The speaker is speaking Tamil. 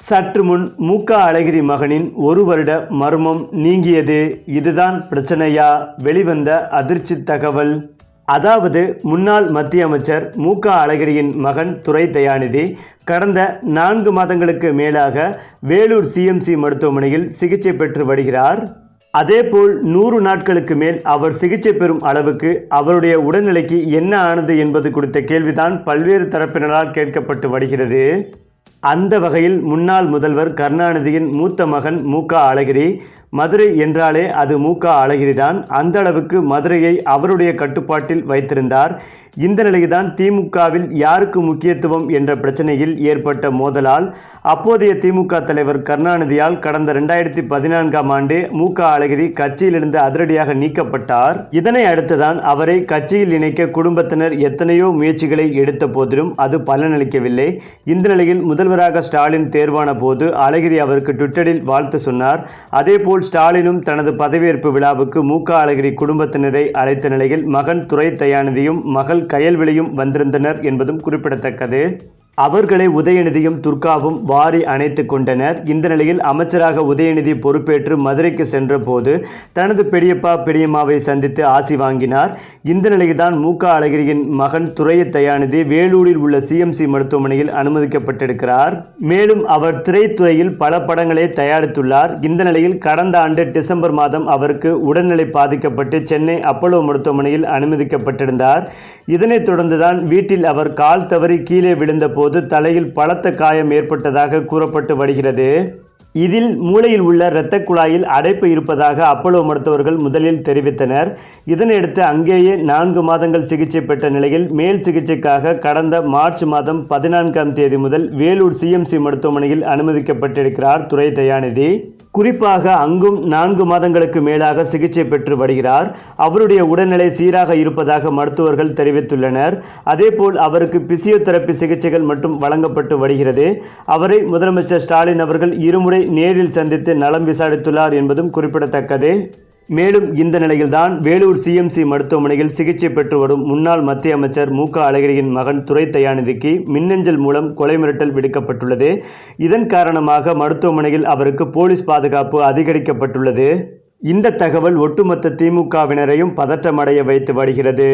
சற்று முன் மூக்க அழகிரி மகனின் ஒரு வருட மர்மம் நீங்கியது. இதுதான் பிரச்சனையா? வெளிவந்த அதிர்ச்சி தகவல். அதாவது முன்னாள் மத்திய அமைச்சர் மூக்க அழகிரியின் மகன் துரை தயாநிதி கடந்த நான்கு மாதங்களுக்கு மேலாக வேலூர் சிஎம்சி மருத்துவமனையில் சிகிச்சை பெற்று வருகிறார். அதேபோல் நூறு நாட்களுக்கு மேல் அவர் சிகிச்சை பெறும் அளவுக்கு அவருடைய உடல்நிலைக்கு என்ன ஆனது என்பது குறித்த கேள்விதான் பல்வேறு தரப்பினரால் கேட்கப்பட்டு வருகிறது. அந்த வகையில் முன்னாள் முதல்வர் கருணாநிதியின் மூத்த மகன் மூக அழகிரி மதுரை என்றாலே அது மூக அழகிரிதான். அந்த அளவுக்கு மதுரையை அவருடைய கட்டுப்பாட்டில் வைத்திருந்தார். இந்த நிலையில்தான் திமுகவில் யாருக்கு முக்கியத்துவம் என்ற பிரச்சனையில் ஏற்பட்ட மோதலால் அப்போதைய திமுக தலைவர் கருணாநிதியால் கடந்த ரெண்டாயிரத்தி பதினான்காம் ஆண்டு மூக அழகிரி கட்சியிலிருந்து அதிரடியாக நீக்கப்பட்டார். இதனை அடுத்துதான் அவரை கட்சியில் இணைக்க குடும்பத்தினர் எத்தனையோ முயற்சிகளை எடுத்த போதிலும் அது பலனளிக்கவில்லை. இந்த நிலையில் முதல்வராக ஸ்டாலின் தேர்வான போது அழகிரி அவருக்கு ட்விட்டரில் வாழ்த்து சொன்னார். அதேபோல் ஸ்டாலினும் தனது பதவியேற்பு விழாவுக்கு மூக அழகிரி குடும்பத்தினரை அழைத்த நிலையில் மகன் துரை தயாநிதியும் மகள் கயல்விழியும் வந்திருந்தனர் என்பதும் குறிப்பிடத்தக்கது. அவர்களை உதயநிதியும் துர்காவும் வாரி அணைத்து கொண்டனர். இந்த நிலையில் அமைச்சராக உதயநிதி பொறுப்பேற்று மதுரைக்கு சென்றபோது தனது பெரியப்பா பெரியம்மாவை சந்தித்து ஆசி வாங்கினார். இந்த நிலையில்தான் மூக அழகிரியின் மகன் துரைய தயாநிதி வேலூரில் உள்ள சிஎம்சி மருத்துவமனையில் அனுமதிக்கப்பட்டிருக்கிறார். மேலும் அவர் திரைத்துறையில் பல படங்களை தயாரித்துள்ளார். இந்த நிலையில் கடந்த ஆண்டு டிசம்பர் மாதம் அவருக்கு உடல்நிலை பாதிக்கப்பட்டு சென்னை அப்பல்லோ மருத்துவமனையில் அனுமதிக்கப்பட்டிருந்தார். இதனைத் தொடர்ந்துதான் வீட்டில் அவர் கால் தவறி கீழே விழுந்தபோது தலையில் பலத்த காயம் ஏற்பட்டதாக கூறப்பட்டு வருகிறது. இதில் மூளையில் உள்ள இரத்த குழாயில் அடைப்பு இருப்பதாக அப்பலோ மருத்துவர்கள் முதலில் தெரிவித்தனர். இதனையடுத்து அங்கேயே நான்கு மாதங்கள் சிகிச்சை பெற்ற நிலையில் மேல் சிகிச்சைக்காக கடந்த மார்ச் மாதம் பதினான்காம் தேதி முதல் வேலூர் சிஎம்சி மருத்துவமனையில் அனுமதிக்கப்பட்டிருக்கிறார் துறை தயாநிதி. குறிப்பாக அங்கும் நான்கு மாதங்களுக்கு மேலாக சிகிச்சை பெற்று வருகிறார். அவருடைய உடல்நிலை சீராக இருப்பதாக மருத்துவர்கள் தெரிவித்துள்ளனர். அதேபோல் அவருக்கு பிசியோதெரப்பி சிகிச்சைகள் மட்டும் வழங்கப்பட்டு வருகிறது. அவரை முதலமைச்சர் ஸ்டாலின் அவர்கள் இருமுறை நேரில் சந்தித்து நலம் விசாரித்துள்ளார் என்பதும் குறிப்பிடத்தக்கது. மேலும் இந்த நிலையில்தான் வேலூர் சிஎம்சி மருத்துவமனையில் சிகிச்சை பெற்று வரும் முன்னாள் மத்திய அமைச்சர் மூக அழகிரியின் மகன் துரை தயாநிதிக்கு மின்னஞ்சல் மூலம் கொலை மிரட்டல் விடுக்கப்பட்டுள்ளது. இதன் காரணமாக மருத்துவமனையில் அவருக்கு போலீஸ் பாதுகாப்பு அதிகரிக்கப்பட்டுள்ளது. இந்த தகவல் ஒட்டுமொத்த திமுகவினரையும் பதற்றமடைய வைத்து வருகிறது.